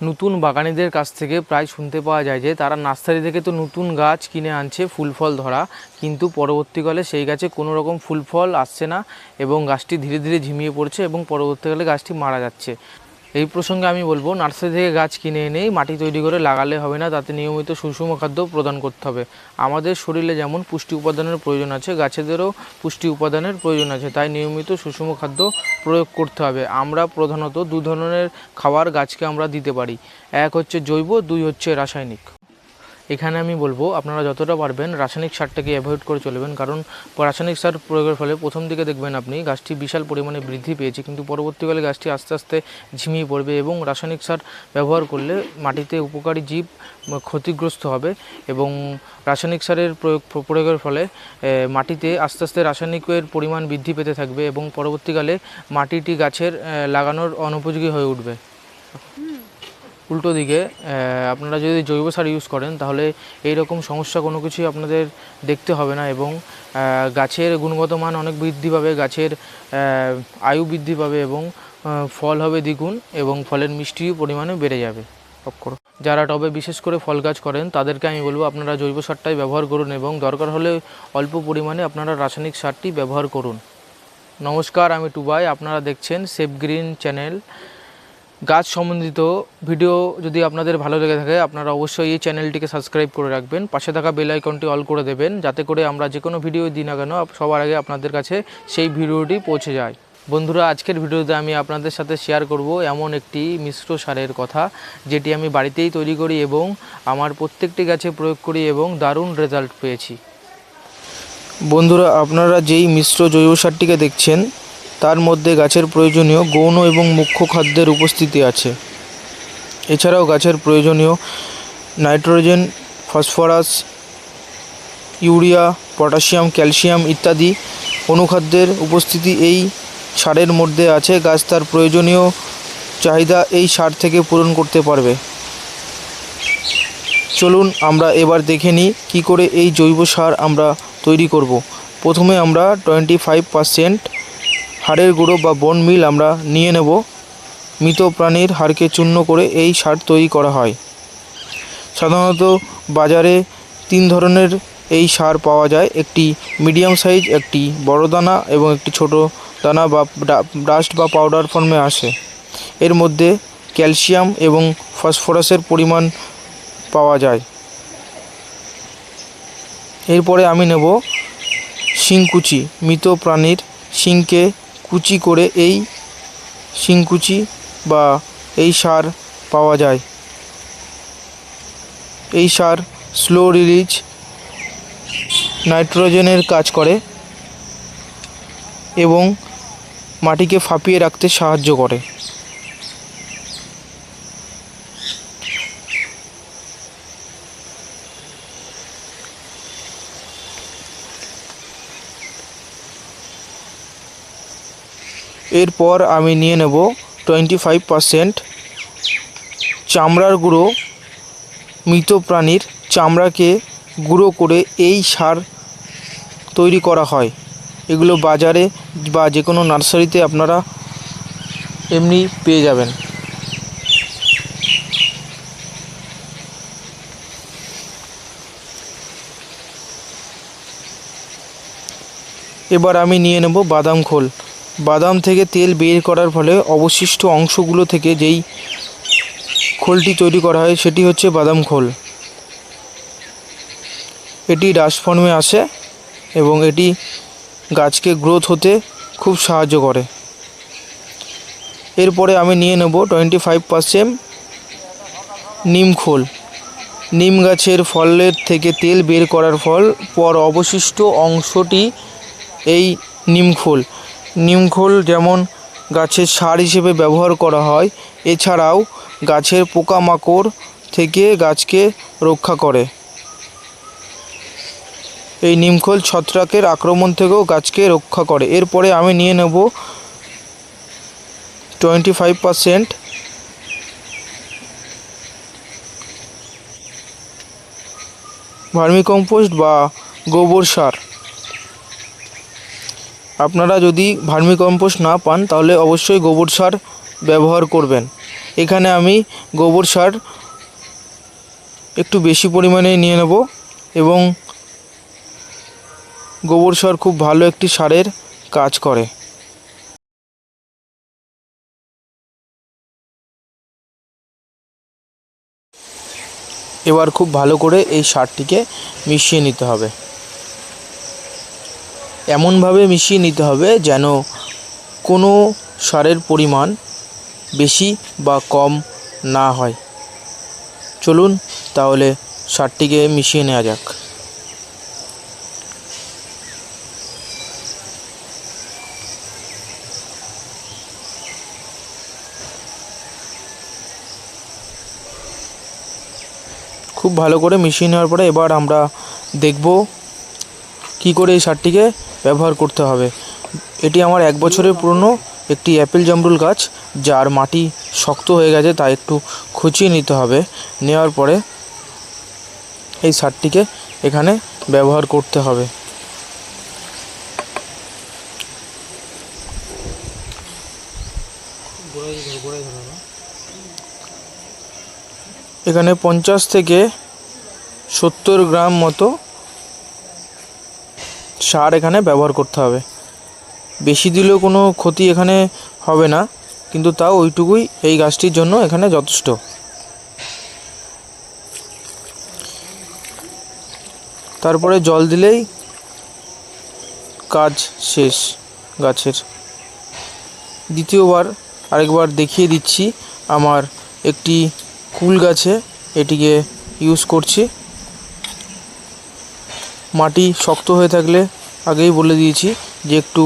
নতুন বাগানিদের কাছ থেকে প্রায় শুনতে পাওয়া যায় যে, তারা নার্সারি থেকে তো নতুন গাছ কিনে আনছে, ফুল ফল ধরা। কিন্তু পরবর্তীকালে সেই গাছে কোনো রকম ফুল ফল আসছে না এবং গাছটি ধীরে ধীরে ঝিমিয়ে পড়ছে এবং পরবর্তীকালে গাছটি মারা যাচ্ছে। এই প্রসঙ্গে আমি বলব, নার্সারি থেকে গাছ কিনে এনেই মাটি তৈরি করে লাগালে হবে না, তাতে নিয়মিত সুষম খাদ্য প্রদান করতে হবে। আমাদের শরীরে যেমন পুষ্টি উপাদানের প্রয়োজন আছে, গাছেদেরও পুষ্টি উপাদানের প্রয়োজন আছে, তাই নিয়মিত সুষম খাদ্য প্রয়োগ করতে হবে। আমরা প্রধানত দু ধরনের খাবার গাছকে আমরা দিতে পারি। এক হচ্ছে জৈব, দুই হচ্ছে রাসায়নিক। এখানে আমি বলব, আপনারা যতটা পারবেন রাসায়নিক সারটাকে অ্যাভয়েড করে চলবেন, কারণ রাসায়নিক সার প্রয়োগের ফলে প্রথম দিকে দেখবেন আপনি গাছটি বিশাল পরিমাণে বৃদ্ধি পেয়েছে, কিন্তু পরবর্তীকালে গাছটি আস্তে আস্তে ঝিমিয়ে পড়বে এবং রাসায়নিক সার ব্যবহার করলে মাটিতে উপকারী জীব ক্ষতিগ্রস্ত হবে এবং রাসায়নিক সারের প্রয়োগ, প্রয়োগের ফলে মাটিতে আস্তে আস্তে রাসায়নিকের পরিমাণ বৃদ্ধি পেতে থাকবে এবং পরবর্তীকালে মাটিটি গাছের লাগানোর অনুপযোগী হয়ে উঠবে। উল্টো দিকে আপনারা যদি জৈব সার ইউজ করেন, তাহলে এই রকম সমস্যা কোনো কিছুই আপনাদের দেখতে হবে না এবং গাছের গুণগত মান অনেক বৃদ্ধি পাবে, গাছের আয়ু বৃদ্ধি পাবে এবং ফল হবে দ্বিগুণ এবং ফলের মিষ্টিও পরিমাণে বেড়ে যাবে। যারা টবে বিশেষ করে ফল গাছ করেন, তাদেরকে আমি বলব আপনারা জৈব সারটাই ব্যবহার করুন এবং দরকার হলে অল্প পরিমাণে আপনারা রাসায়নিক সারটি ব্যবহার করুন। নমস্কার, আমি টুবাই, আপনারা দেখছেন সেফ গ্রিন চ্যানেল। গাছ সম্বন্ধিত ভিডিও যদি আপনাদের ভালো লেগে থাকে, আপনারা অবশ্যই এই চ্যানেলটিকে সাবস্ক্রাইব করে রাখবেন। পাশে থাকা বেল আইকনটি অল করে দেবেন, যাতে করে আমরা যে কোনো ভিডিও দিই না কেন সবার আগে আপনাদের কাছে সেই ভিডিওটি পৌঁছে যায়। বন্ধুরা, আজকের ভিডিওতে আমি আপনাদের সাথে শেয়ার করব এমন একটি মিশ্র সারের কথা, যেটি আমি বাড়িতেই তৈরি করি এবং আমার প্রত্যেকটি গাছে প্রয়োগ করি এবং দারুণ রেজাল্ট পেয়েছি। বন্ধুরা, আপনারা যেই মিশ্র জৈব সারটিকে দেখছেন তার মধ্যে গাছের প্রয়োজনীয় গৌণ এবং মুখ্য খাদ্যের উপস্থিতি আছে। এছাড়াও গাছের প্রয়োজনীয় nitrogen, phosphorus, urea, potassium, calcium ইত্যাদি অনুখাদ্যের উপস্থিতি এই সারের মধ্যে আছে। গাছ তার প্রয়োজনীয় চাহিদা এই সার থেকে পূরণ করতে পারবে। চলুন আমরা এবার দেখে নিই কী করে এই জৈব সার আমরা তৈরি করব। প্রথমে আমরা টোয়েন্টি ফাইভ পারসেন্ট হাড়ের গুঁড়ো বা বন মিল আমরা নিয়ে নেব। মৃত প্রাণীর হাড়কে চূর্ণ করে এই সার তৈরি করা হয়। সাধারণত বাজারে তিন ধরনের এই সার পাওয়া যায়। একটি মিডিয়াম সাইজ একটি বড় দানা এবং একটি ছোট দানা বা ডাস্ট বা পাউডার ফর্মে আসে। এর মধ্যে ক্যালসিয়াম এবং ফসফরাসের পরিমাণ পাওয়া যায়। এরপরে আমি নেব শিংকুচি। মৃত প্রাণীর শিংকে কুচি করে এই শিংকুচি বা এই সার পাওয়া যায়। এই সার স্লো রিলিজ নাইট্রোজেনের কাজ করে এবং মাটিকে ফাঁপিয়ে রাখতে সাহায্য করে। এরপর আমি নিয়ে নেব টোয়েন্টি ফাইভ পারসেন্ট চামড়ার গুঁড়ো। মৃত প্রাণীর চামড়াকে গুঁড়ো করে এই সার তৈরি করা হয়। এগুলো বাজারে বা যে কোনো নার্সারিতে আপনারা এমনি পেয়ে যাবেন। এবার আমি নিয়ে নেব বাদাম খোল। বাদাম থেকে তেল বের করার ফলে অবশিষ্ট অংশগুলো থেকে যেই খোলটি তৈরি করা হয়, সেটি হচ্ছে বাদাম খোল। এটি ডাস্ট ফর্মে আসে এবং এটি গাছকে গ্রোথ হতে খুব সাহায্য করে। এরপরে আমি নিয়ে নেব টোয়েন্টি ফাইভ পার্সেন্ট নিম খোল। নিম গাছের ফলের থেকে তেল বের করার ফল, পর অবশিষ্ট অংশটি এই নিমখোল নিমখোল যেমন গাছের সার হিসেবে ব্যবহার করা হয়, এছাড়াও গাছের পোকামাকড় থেকে গাছকে রক্ষা করে। এই নিমখোল ছত্রাকের আক্রমণ থেকেও গাছকে রক্ষা করে। এরপরে আমি নিয়ে নেব টোয়েন্টি ফাইভ পারসেন্ট ভার্মিকম্পোস্ট বা গোবর সার। আপনারা যদি ভার্মিকম্পোস্ট না পান, তাহলে অবশ্যই গোবর সার ব্যবহার করবেন। এখানে আমি গোবর সার একটু বেশি পরিমাণে নিয়ে নেব এবং গোবর সার খুব ভালো একটি সারের কাজ করে। এবার খুব ভালো করে এই সারটিকে মিশিয়ে নিতে হবে। এমনভাবে মিশিয়ে নিতে হবে যেন কোনো সারের পরিমাণ বেশি বা কম না হয়। চলুন তাহলে সারটিকে মিশিয়ে নেওয়া যাক। খুব ভালো করে মিশিয়ে নেওয়ার পরে এবার আমরা দেখব কি করে এই সারটিকে ব্যবহার করতে হবে? এটি আমার এক বছরের পুরনো একটি অ্যাপেল জামরুল গাছ, যার মাটি শক্ত হয়ে গেছে তা একটু খুঁচিয়ে নিতে হবে। নেওয়ার পরে এই সারটিকে এখানে ব্যবহার করতে হবে। এখানে পঞ্চাশ থেকে সত্তর গ্রাম মতো সার এখানে ব্যবহার করতে হবে। বেশি দিলেও কোনো ক্ষতি এখানে হবে না, কিন্তু তাও ওইটুকুই এই গাছটির জন্য এখানে যথেষ্ট। তারপরে জল দিলেই কাজ শেষ গাছের। দ্বিতীয়বার আরেকবার দেখিয়ে দিচ্ছি আমার একটি কুল গাছে, এটিকে ইউজ করছি। মাটি শক্ত হয়ে থাকলে আগেই বলে দিয়েছি যে একটু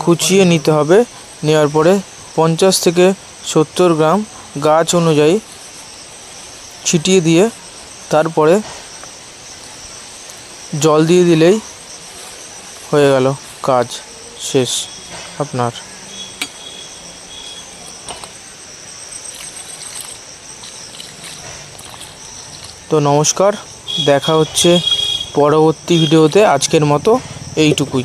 খুঁচিয়ে নিতে হবে। নেওয়ার পরে পঞ্চাশ থেকে সত্তর গ্রাম গাছ অনুযায়ী ছিটিয়ে দিয়ে তারপরে জল দিয়ে দিলেই হয়ে গেল কাজ শেষ আপনার। তো নমস্কার, দেখা হচ্ছে পরবর্তী ভিডিওতে আজকের মতো এইটুকুই।